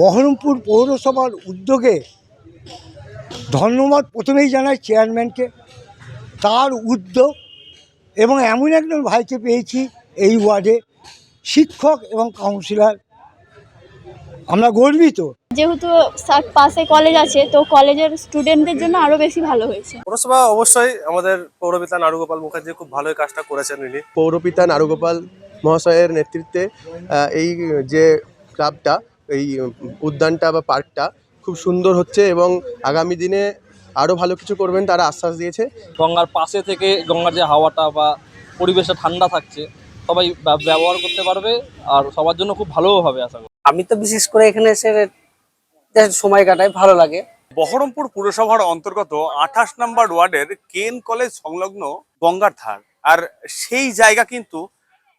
বহরমপুর পৌরসভার উদ্যোগে ধন্যবাদ প্রথমেই জানাই চেয়ারম্যানকে। তার উদ্যোগ এবং এমন একজন ভাইকে পেয়েছি এই ওয়ার্ডে শিক্ষক এবং কাউন্সিলর। আমরা গর্বিত। যেহেতু পাশে কলেজ আছে তো কলেজের স্টুডেন্টদের জন্য আরও বেশি ভালো হয়েছে। পৌরসভা অবশ্যই আমাদের পৌরপিতা নারুগোপাল মুখার্জি খুব ভালো কাজটা করেছেন উনি পৌরপিতা নারুগোপাল মহাশয়ের নেতৃত্বে এই যে ক্লাবটা এই উদ্যানটা বা পার্কটা খুব সুন্দর হচ্ছে এবং আগামী দিনে আরও ভালো কিছু করবেন তারা আশ্বাস দিয়েছে। গঙ্গার পাশে থেকে গঙ্গার যে হাওয়াটা বা পরিবেশটা ঠান্ডা থাকছে সবাই ব্যবহার করতে পারবে আর সবার জন্য খুব ভালোও হবে আশা করি। আমি তো বিশেষ করে এখানে এসে সময় কাটাই ভালো লাগে। বহরমপুর পুরসভার অন্তর্গত আঠাশ নম্বর ওয়ার্ডের কেন কলেজ সংলগ্ন গঙ্গার ধার। আর সেই জায়গা কিন্তু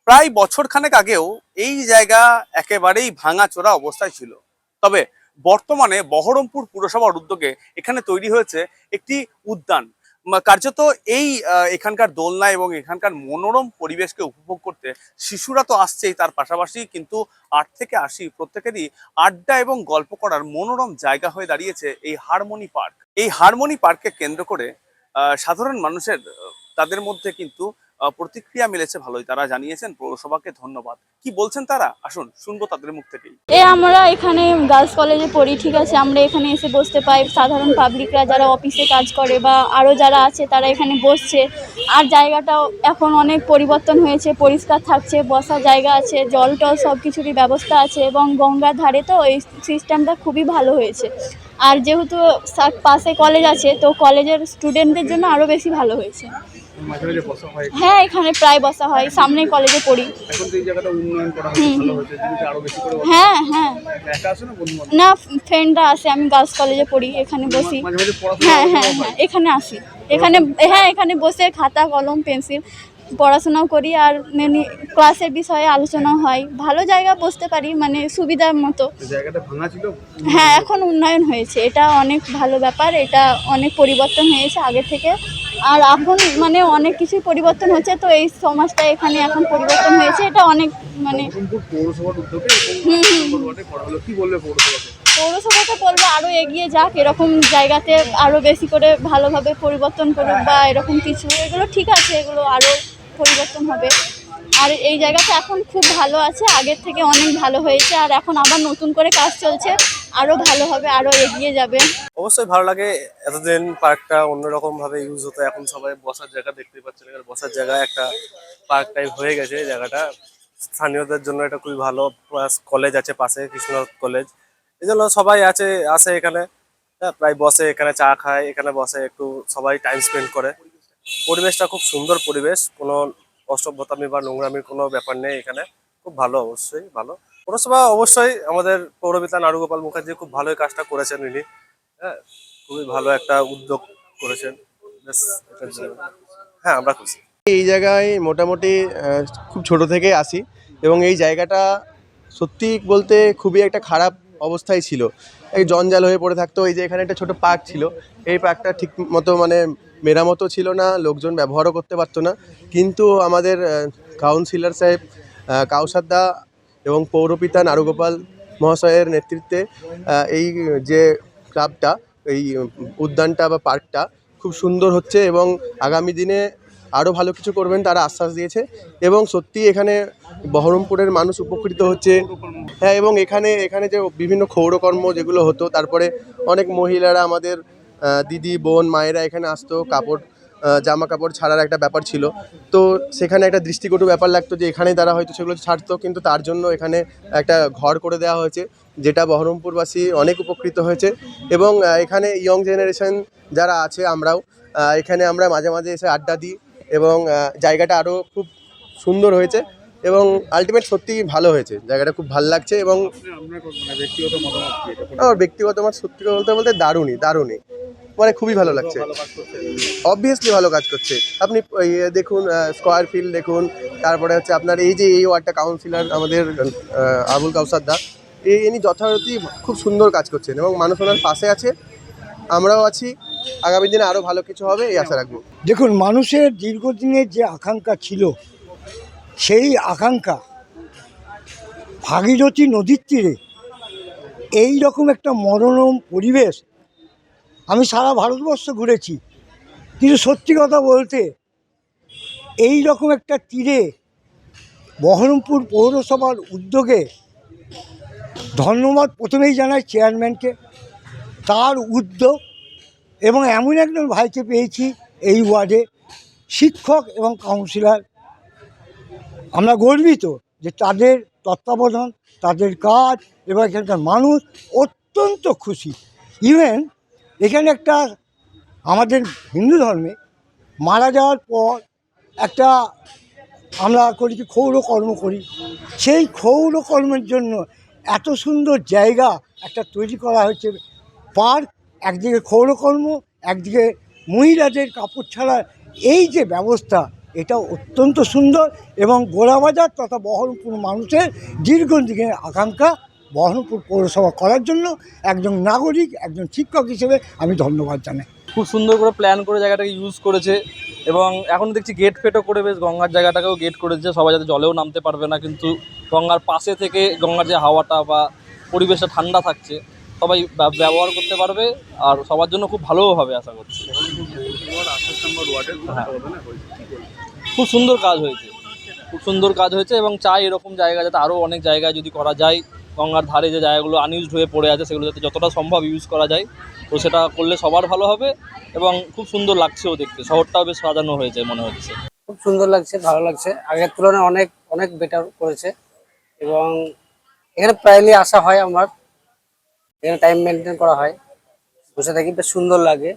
প্রায় বছর খানেক আগেও এই জায়গা একেবারেই ভাঙাচোরা অবস্থায় ছিল। তবে বর্তমানে বহরমপুর পুরসভার উদ্যোগে এখানে তৈরি হয়েছে একটি উদ্যান। কার্যত এই এখানকার দোলনা এবং এখানকার মনোরম পরিবেশকে উপভোগ করতে শিশুরা তো আসছেই, তার পাশাপাশি কিন্তু আট থেকে আশি প্রত্যেকেরই আড্ডা এবং গল্প করার মনোরম জায়গা হয়ে দাঁড়িয়েছে এই হারমোনি পার্ক। এই হারমোনি পার্ককে কেন্দ্র করে সাধারণ মানুষের তাদের মধ্যে কিন্তু প্রতিক্রিয়া মিলেছে ভালোই। তারা জানিয়েছেন, পৌরসভাকে ধন্যবাদ। কি বলছেন তারা? আসুন, শুনব তাদের মুখ থেকেই। এ, আমরা এখানে গার্লস কলেজে পড়ি, ঠিক আছে? আমরা এখানে এসে বসতে পাই। সাধারণ পাবলিকরা যারা অফিসে কাজ করে বা আরও যারা আছে, তারা এখানে বসছে। আর জায়গাটাও এখন অনেক পরিবর্তন হয়েছে, পরিষ্কার থাকছে, বসার জায়গা আছে, জল টল সব কিছুরই ব্যবস্থা আছে এবং গঙ্গার ধারে তো এই সিস্টেমটা খুবই ভালো হয়েছে। আর যেহেতু পাশে কলেজ আছে, তো কলেজের স্টুডেন্টদের জন্য আরও বেশি ভালো হয়েছে। হ্যাঁ? এখানে প্রায় বসা হয় সামনে কলেজে পড়ি। হ্যাঁ হ্যাঁ। না ফ্রেন্ডরা আসে আমি গার্লস কলেজে পড়ি এখানে বসি। হ্যাঁ হ্যাঁ হ্যাঁ এখানে আসি। এখানে হ্যাঁ এখানে বসে খাতা কলম পেন্সিল পড়াশোনাও করি আর মেনি ক্লাসের বিষয়ে আলোচনাও হয়। ভালো জায়গা বসতে পারি মানে সুবিধার মতো। হ্যাঁ এখন উন্নয়ন হয়েছে। এটা অনেক ভালো ব্যাপার এটা অনেক পরিবর্তন হয়েছে আগে থেকে। আর এখন মানে অনেক কিছুই পরিবর্তন হচ্ছে তো এই সমাজটা এখানে এখন পরিবর্তন হয়েছে। এটা অনেক মানে পৌরসভাকে? বলব আরও এগিয়ে যাক। এরকম জায়গাতে আরও বেশি করে ভালোভাবে পরিবর্তন করুক বা এরকম কিছু। এগুলো ঠিক আছে এগুলো আরও পরিবর্তন হবে। আর এই জায়গাটা এখন খুব ভালো আছে। আগের থেকে অনেক ভালো হয়েছে। আর এখন আবার নতুন করে কাজ চলছে। আরও ভালো হবে আরও এগিয়ে যাবে। অবশ্যই ভালো লাগে। এতদিন পার্কটা অন্যরকম ভাবে ইউজ হতো। এখন সবাই বসার জায়গা দেখতে পাচ্ছেন। এখানে বসার জায়গা একটা পার্ক টাইপ হয়ে গেছে জায়গাটা। স্থানীয়দের জন্য এটা খুবই ভালো। প্লাস কলেজ আছে পাশে, কৃষ্ণনাথ কলেজ এই জন্য সবাই আছে, আসে এখানে। হ্যাঁ প্রায় বসে, এখানে চা খায়, এখানে বসে। একটু সবাই টাইম স্পেন্ড করে। পরিবেশটা খুব সুন্দর পরিবেশ, কোনো অসভ্যতামি বা নোংরামির কোনো ব্যাপার নেই এখানে। খুব ভালো, অবশ্যই ভালো। পৌরসভা অবশ্যই আমাদের পৌরপিতা নারুগোপাল মুখার্জি খুব ভালো এই কাজটা করেছেন উনি হ্যাঁ খুবই ভালো একটা উদ্যোগ করেছেন। হ্যাঁ আমরা খুশি। এই জায়গায় মোটামুটি খুব ছোট থেকে আসি এবং এই জায়গাটা সত্যি বলতে খুবই একটা খারাপ অবস্থায় ছিল। এই জঞ্জাল হয়ে পড়ে থাকতো, এই যে এখানে একটা ছোট পার্ক ছিল, এই পার্কটা ঠিক মতো মানে মেরামতো ছিল না লোকজন ব্যবহারও করতে পারতো না। কিন্তু আমাদের কাউন্সিলর সাহেব আহ, কাউসার দা এবং পৌরপিতা নারুগোপাল মহাশয়ের নেতৃত্বে এই যে ক্লাবটা এই উদ্যানটা বা পার্কটা খুব সুন্দর হচ্ছে এবং আগামী দিনে আরও ভালো কিছু করবেন তারা আশ্বাস দিয়েছে এবং সত্যি এখানে বহরমপুরের মানুষ উপকৃত হচ্ছে। হ্যাঁ এবং এখানে এখানে যে বিভিন্ন ক্ষৌরকর্ম যেগুলো হতো তারপরে অনেক মহিলারা আমাদের দিদি বোন মায়েরা এখানে আসতো কাপড় জামা কাপড় ছাড়ার একটা ব্যাপার ছিল। তো সেখানে একটা দৃষ্টিকটু ব্যাপার লাগতো যে এখানে তারা হয়তো সেগুলো ছাড়তো কিন্তু তার জন্য এখানে একটা ঘর করে দেওয়া হয়েছে যেটা বহরমপুরবাসী অনেক উপকৃত হয়েছে। এবং এখানে ইয়ং জেনারেশন যারা আছে আমরাও এখানে আমরা মাঝে মাঝে এসে আড্ডা দিই এবং জায়গাটা আরও খুব সুন্দর হয়েছে এবং আলটিমেট সত্যি ভালো হয়েছে জায়গাটা খুব ভালো লাগছে এবং আমার ব্যক্তিগত আমার সত্যি কথা বলতে বলতে দারুণই দারুণই। মানে খুবই ভালো লাগছে। অবভিয়াসলি ভালো কাজ করছে। আপনি ইয়ে দেখুন স্কোয়ার ফিল্ড দেখুন তারপরে হচ্ছে আপনার এই যে এই ওয়ার্ডটা কাউন্সিলর আমাদের আবুল কাউসার দা এই ইনি যথারীতি খুব সুন্দর কাজ করছেন এবং মানুষ ওনার পাশে আছে। আমরাও আছি। আগামী দিনে আরও ভালো কিছু হবে এই আশা রাখব। দেখুন মানুষের দীর্ঘদিনের যে আকাঙ্ক্ষা ছিল সেই আকাঙ্ক্ষা ভাগীরথী নদীর তীরে এই রকম একটা মনোরম পরিবেশ আমি সারা ভারতবর্ষ ঘুরেছি। কিন্তু সত্যি কথা বলতে, এই রকম একটা তীরে বহরমপুর পৌরসভার উদ্যোগে ধন্যবাদ প্রথমেই জানাই চেয়ারম্যানকে। তার উদ্যোগ এবং এমন একজন ভাইকে পেয়েছি এই ওয়ার্ডে শিক্ষক এবং কাউন্সিলর। আমরা গর্বিত যে তাদের তত্ত্বাবধান, তাদের কাজ এবং এখানকার মানুষ অত্যন্ত খুশি। ইভেন এখানে একটা আমাদের হিন্দু ধর্মে মারা যাওয়ার পর একটা আমরা করি কি ক্ষৌরকর্ম করি। সেই ক্ষৌরকর্মের জন্য এত সুন্দর জায়গা একটা তৈরি করা হয়েছে। পার্ক, একদিকে ক্ষৌরকর্ম একদিকে মহিলাদের কাপড় ছাড়া। এই যে ব্যবস্থা, এটা অত্যন্ত সুন্দর এবং গোড়াবাজার তথা বহরমপুর মানুষের দীর্ঘদিনের আকাঙ্ক্ষা বহরমপুর পৌরসভা করার জন্য একজন নাগরিক, একজন শিক্ষক হিসেবে আমি ধন্যবাদ জানাই। খুব সুন্দর করে প্ল্যান করে জায়গাটাকে ইউজ করেছে এবং এখন দেখছি গেট ফেটও করে বেশ, গঙ্গার জায়গাটাকেও গেট করেছে সবাই যাতে জলেও নামতে পারবে না, কিন্তু গঙ্গার পাশে থেকে গঙ্গার যে হাওয়াটা বা পরিবেশটা ঠান্ডা থাকছে, সবাই ব্যবহার করতে পারবে আর সবার জন্য খুব ভালোও হবে আশা করছি। হ্যাঁ। খুব সুন্দর কাজ হয়েছে। খুব সুন্দর কাজ হয়েছে এবং চাই এরকম জায়গা যাতে আরও অনেক জায়গায় যদি করা যায় গঙ্গার ধারে যে জায়গাগুলো আনইউজড হয়ে পড়ে আছে, সেগুলো যাতে যতটা সম্ভব ইউজ করা যায়, তো সেটা করলে সবার ভালো হবে এবং খুব সুন্দর লাগছেও দেখতে। শহরটাও বেশ সাজানো হয়েছে মনে হচ্ছে। খুব সুন্দর লাগছে, ভালো লাগছে। আগের তুলনায় অনেক অনেক বেটার করেছে এবং এখানে প্রায়লি আসা হয় আমার। এখানে টাইম মেনটেন করা হয়। বসে থাকি, বেশ সুন্দর লাগে।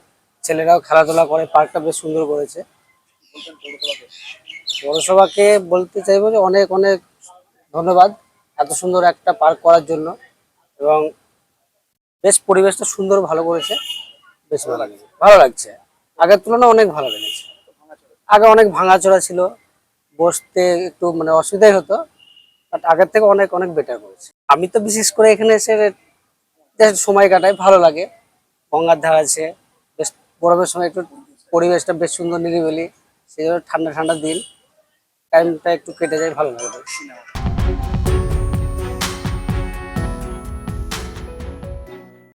ছেলেরাও খেলাধুলা করে, পার্কটা বেশ সুন্দর করেছে। পৌরসভাকে বলতে চাইব যে অনেক অনেক ধন্যবাদ। এত সুন্দর একটা পার্ক করার জন্য এবং বেশ পরিবেশটা সুন্দর ভালো করেছে। বেশ ভালো লাগছে। ভালো লাগছে। আগের তুলনায় অনেক ভালো লেগেছে। আগে অনেক ভাঙাচোরা ছিল। বসতে একটু মানে অসুবিধাই হতো। বাট আগের থেকে অনেক অনেক বেটার করেছে। আমি তো বিশেষ করে এখানে এসে সময় কাটাই, ভালো লাগে। গঙ্গার ধার আছে। বেশ গরমের সময় একটু পরিবেশটা বেশ সুন্দর নিরিবিলি। সেই জন্য ঠান্ডা ঠান্ডা দিন। টাইমটা একটু কেটে যায়, ভালো লাগে।